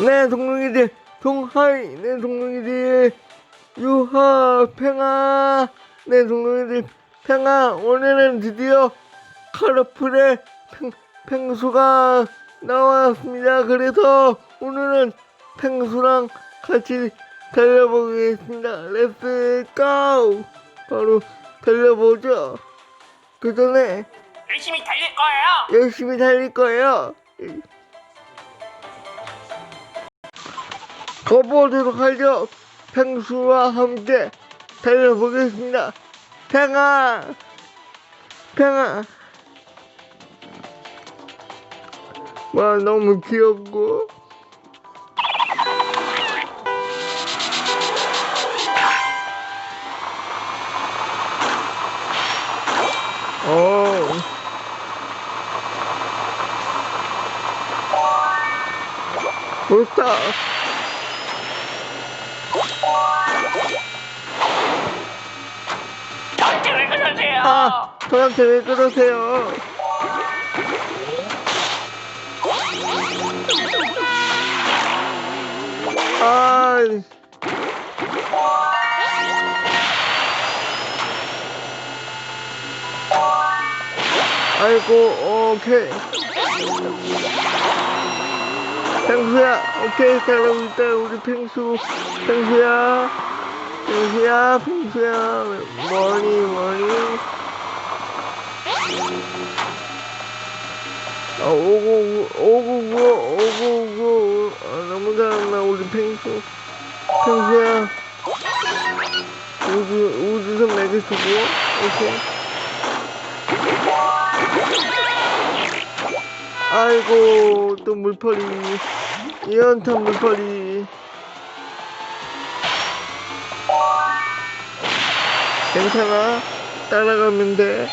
네, 동룡이들, 동하이, 네, 동룡이들, 유하, 팽아, 네, 동룡이들, 팽아, 오늘은 드디어 카르풀의 팽, 팽수가 나왔습니다. 그래서 오늘은 팽수랑 같이 달려보겠습니다. 렛츠 고! 바로 달려보죠. 그 전에 열심히 달릴 거예요. 열심히 달릴 거예요. 가보도록 하죠. 펭수와 함께 달려보겠습니다. 팽아, 팽아. 와, 너무 귀엽고. 어. 좋다. 그러세요? 아, 저한테 왜 그러세요? 아, 아이고, 오케이. 펭수야, 오케이, 잘하고 있다, 우리 펭수. 펭수야, 펭수야, 펭수야, 머리, 머리. 아, 오고, 오고, 오고, 오고. 아, 너무 잘한다, 우리 펭수. 펭수야. 우주, 우주선 매개 쓰고, 오케이. 아이고, 또 물파리. 이연탄 물파리. 괜찮아. 따라가면 돼.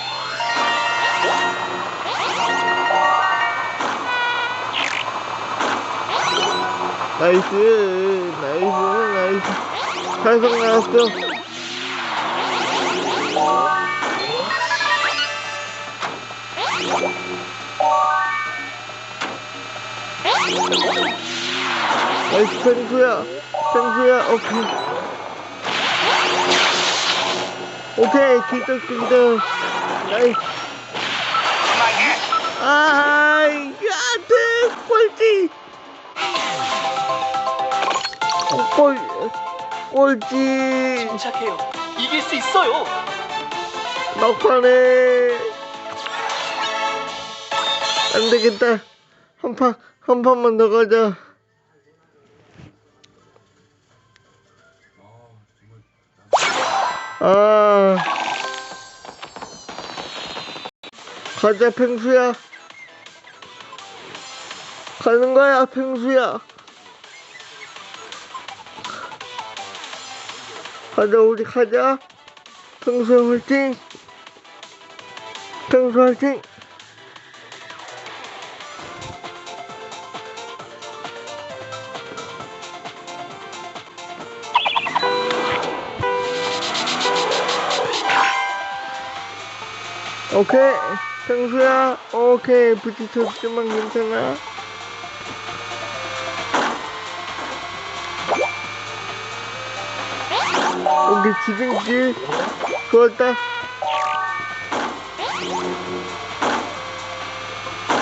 나이스, 나이스, 나이스. 달성 나왔어. 나이스, 펭수야. 펭수야, 오케이. 오케이, 기적입니다. 나이스. 아이, 야, 돼, 꼴찌. 꼴, 꼴찌. 침착해요. 이길 수 있어요. 막판에. 안 되겠다. 한 판, 한 판만 더 가자. 아. 가자, 펭수야. 가는 거야, 펭수야. 가자, 우리 가자. 펭수 화이팅! 펭수 화이팅! 오케이. 펭수야? 오케이. 부딪혔지만 괜찮아? 오케이. 지름길 좋았다.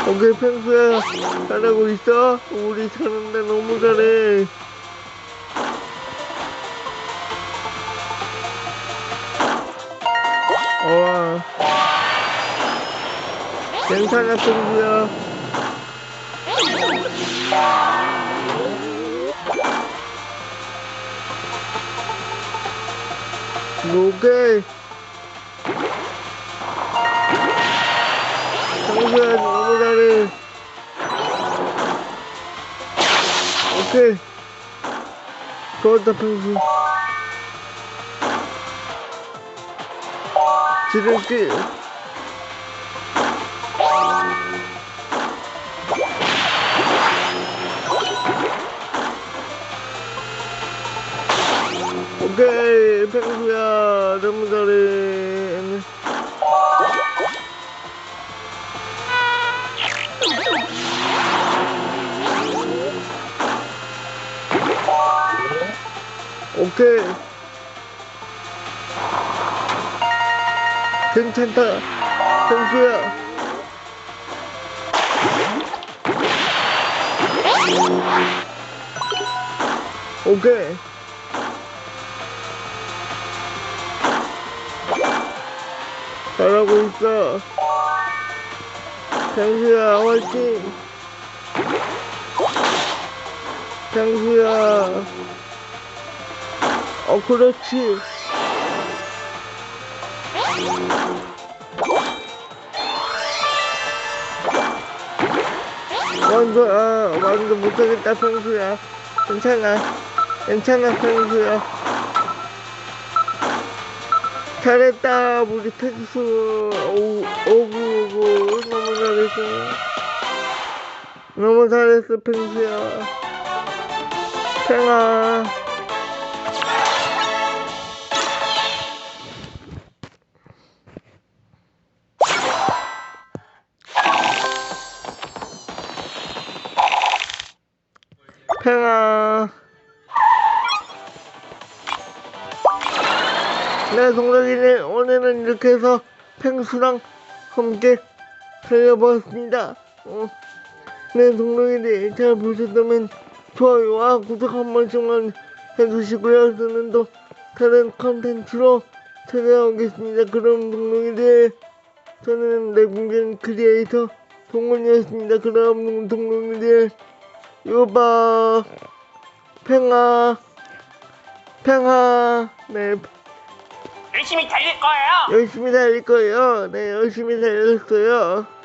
오케이. 펭수야 잘하고 있어? 우리 잘한다. 너무 잘해. 와 펭수야 오케이 펭수야 너무 잘해 오케이. 좋았다 펭수 지름길 오케이 펭수야 너무 잘해 오케이. 괜찮다. 펭수야. 오케이. 잘하고 있어. 펭수야, 화이팅! 펭수야. 어, 그렇지. 완전, 아, 완전 못하겠다, 펭수야. 괜찮아. 괜찮아, 펭수야. 잘했다, 우리. 오, 오구, 오구. 너무 잘했어. 너무 잘했어, 펭수야. 팽아. 팽아. 네, 동생이네. 오늘은 이렇게 해서 팽수랑 함께 달려보았습니다. 어, 네, 동생이네. 잘 보셨다면 좋아요와 구독 한 번씩만 해주시고요. 저는 또 다른 컨텐츠로 찾아오겠습니다. 그럼 동생이들, 저는 내공연 크리에이터 동원이었습니다. 그럼 동생이들, 요바, 팽아, 팽아, 네, 열심히 달릴 거예요. 열심히 달릴 거예요. 네, 열심히 달렸어요.